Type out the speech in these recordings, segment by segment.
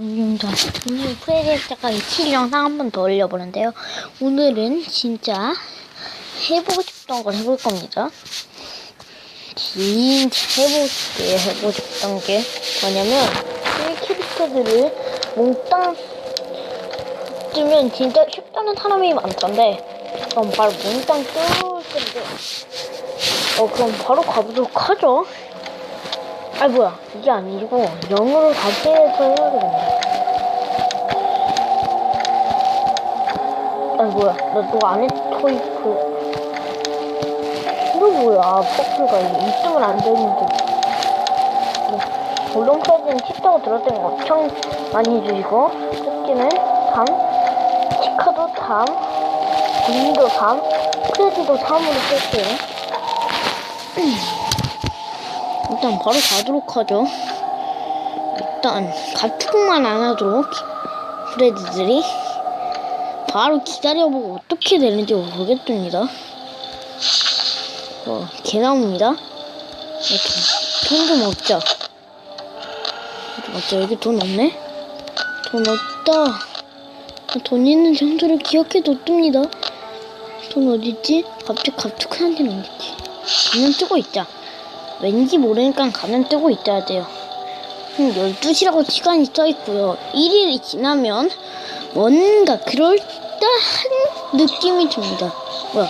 영상입니다. 오늘 프레젠트가 킬 영상 한 번 더 올려보는데요. 오늘은 진짜 해보고 싶던 걸 해볼 겁니다. 진짜 해보고 싶게 해보고 싶던 게 뭐냐면 이 캐릭터들을 몽땅 뜨면 진짜 쉽다는 사람이 많던데 그럼 바로 몽땅 뜰 텐데 어 그럼 바로 가보도록 하죠. 아 뭐야. 이게 아니고 영어로 다시 해서 해야 되겠네. 아 뭐야. 나너 안에 토이크 너 뭐야. 퍼플가 2등은 안 되는데. 볼롱패드는 팁다고 들었던 거 엄청 많이 해주시고 토끼는 3 치카도 3 린도 3 크레디도 3으로 쓸게요 일단 바로 가도록 하죠. 일단 가축만 안 하도록 프레드들이 바로 기다려보고 어떻게 되는지 보겠습니다. 어, 개 나옵니다. 돈좀 얻자. 돈 얻자. 여기 돈 없네? 돈 없다. 돈 있는 장소를 기억해 뒀습니다. 돈 어딨지? 갑자기 갑툭 한테는 어딨지? 그냥 뜨고 있자. 왠지 모르니까 가면 뜨고 있어야 돼요. 음, 12시라고 시간이 써 있고요. 1일이 지나면 뭔가 그럴듯한 느낌이 듭니다. 뭐야?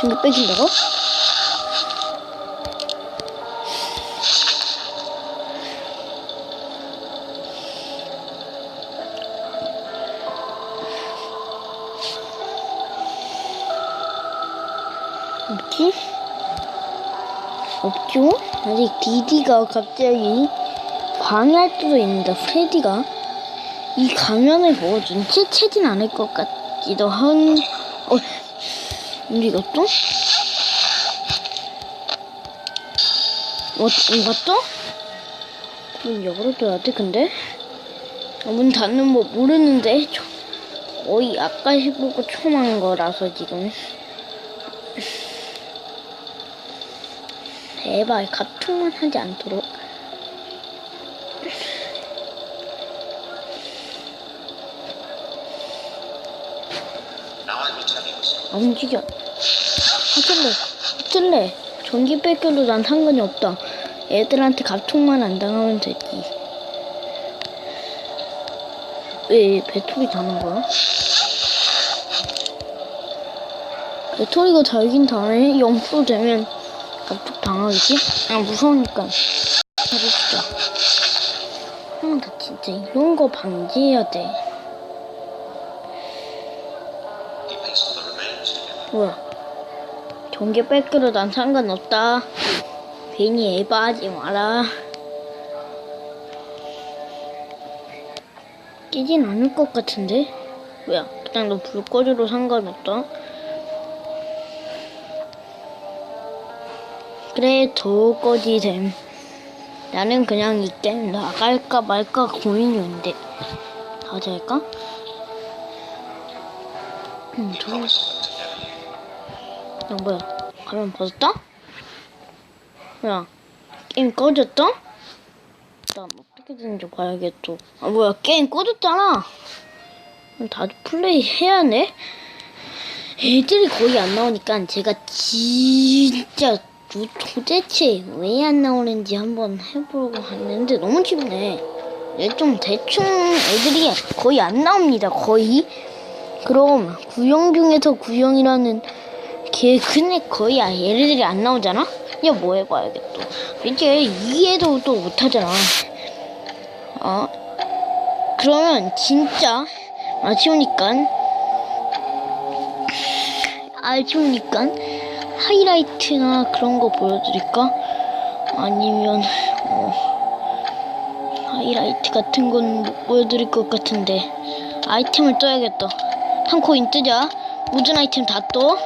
중계 빼준다고? 뭐지? 없죠? 아직 디디가 갑자기 방해할 수도 있습니다. 프레디가 이 가면을 보고 눈치채진 않을 것 같기도 한. 어, 우리가 또? 어, 또? 그럼 열어둬야 돼, 근데? 어, 문 닫는 거 모르는데 저- 거의 아까 해보고 처음 한 거라서 지금. 제발 갑툭만 하지 않도록. 안 움직여. 어쩔래? 어쩔래? 전기 뺏겨도 난 상관이 없다. 애들한테 갑툭만 안 당하면 되지. 왜 배터리 다는 거야? 배터리가 달긴 다네. 0% 되면 갑툭 당하겠지? 아 무서우니까. 해봅시다. 아, 나 진짜 이런 거 방지해야 돼. 뭐야? 전기 뺏기로 난 상관없다. 괜히 에바하지 마라. 끼진 않을 것 같은데? 뭐야? 그냥 너불 꺼줘도 상관없다. 그래, 더 꺼지 됨. 나는 그냥 이 게임 나갈까 말까 고민 중인데. 가져갈까? 음, 저... 야 뭐야 가면 벗었다? 뭐야 게임 꺼졌다? 일단 어떻게 되는지 봐야겠어 아 뭐야 게임 꺼졌잖아 다들 플레이 해야 해? 애들이 거의 안 나오니까 제가 진짜 도, 도대체 왜 안 나오는지 한번 해보려고 했는데 너무 쉽네 얘좀 대충 애들이 거의 안 나옵니다 거의 그럼 구형 중에서 구형이라는 걔 근데 거의 아 얘네들이 안 나오잖아? 이제 뭐 해봐야겠다. 이제 이해도 또 못하잖아. 어? 그러면 진짜 아쉬우니까 아쉬우니까 하이라이트나 그런 거 보여드릴까? 아니면 어, 하이라이트 같은 건 못 보여드릴 것 같은데 아이템을 떠야겠다. 한 코인 뜨자. 모든 아이템 다 떠.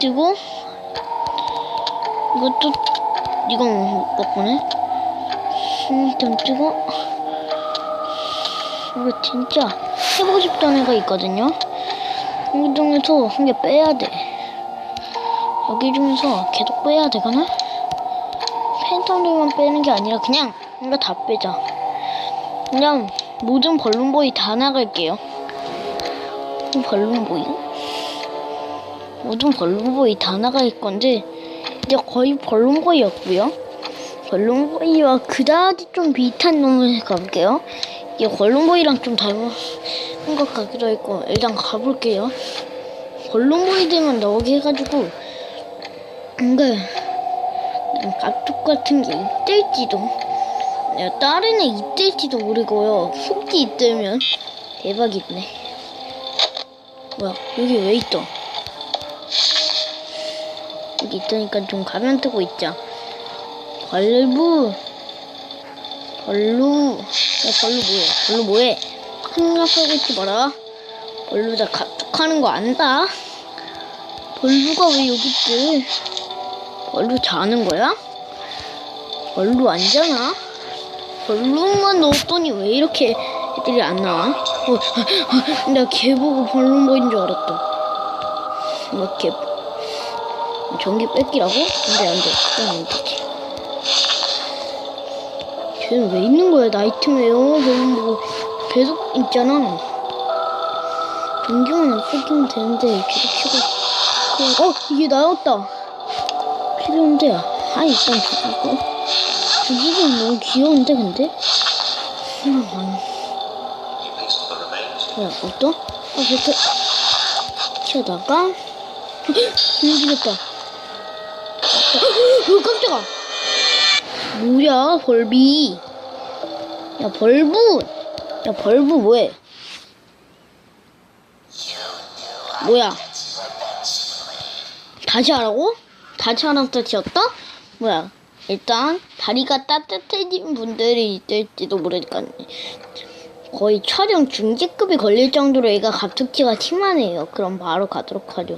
뜨고 이것도 이건 못 바꾸네 일단 뜨고 이거 진짜 해보고 싶다는 애가 있거든요 여기 중에서 한 개 빼야 돼 여기 중에서 계속 빼야 되거나 팬텀들만 빼는 게 아니라 그냥 이거 다 빼자 그냥 모든 벌룬보이 다 나갈게요. 벌룬보이? 모든 벌룬보이 다 나갈 건데 이제 거의 벌룬보이였고요. 벌룬보이와 그다지 좀 비슷한 놈을 가볼게요. 이게 벌룬보이랑 좀 닮은 것 같기도 했고 일단 가볼게요. 벌룬보이들만 나오게 해가지고 근데 가축 같은 게 입될지도. 내가 다른 애 입될지도 모르고요. 속지 입들면 대박이네. 뭐야 여기 왜 있어? 여기 있으니까 좀 가면 뜨고 있자. 벌부. 벌루. 야 벌루 뭐해? 벌루 뭐해? 생각하고 있지 마라. 벌루 다 가축하는 거 안다. 벌루가 왜 여기 있지 벌루 자는 거야? 벌루 아니잖아. 벌루만 넣었더니 왜 이렇게 애들이 안 나와? 어, 걔 보고 벌룬 보인 줄 알았다. 뭐 걔, 전기 뺏기라고? 안돼 안돼 그건 안 되지. 쟤는 왜 있는 거야 나이트메어 벌룬 보고 계속 있잖아. 전기만 안 뺏기면 되는데 계속 켜고. 어 이게 나였다. 필요한데 아 일단 죽이고. 죽이긴 너무 귀여운데 근데? 음. 뭐야 어떠? 아 좋다 튀어나가 움직였다. 어 깜짝아! 뭐야 벌비? 야 벌부 야 벌부 뭐해? 뭐야? 다시 하라고? 다시 하라고 지었다? 뭐야 일단 다리가 따뜻해진 분들이 있을지도 모르니까 거의 촬영 중지급이 걸릴 정도로 얘가 갑툭튀가 심하네요 그럼 바로 가도록 하죠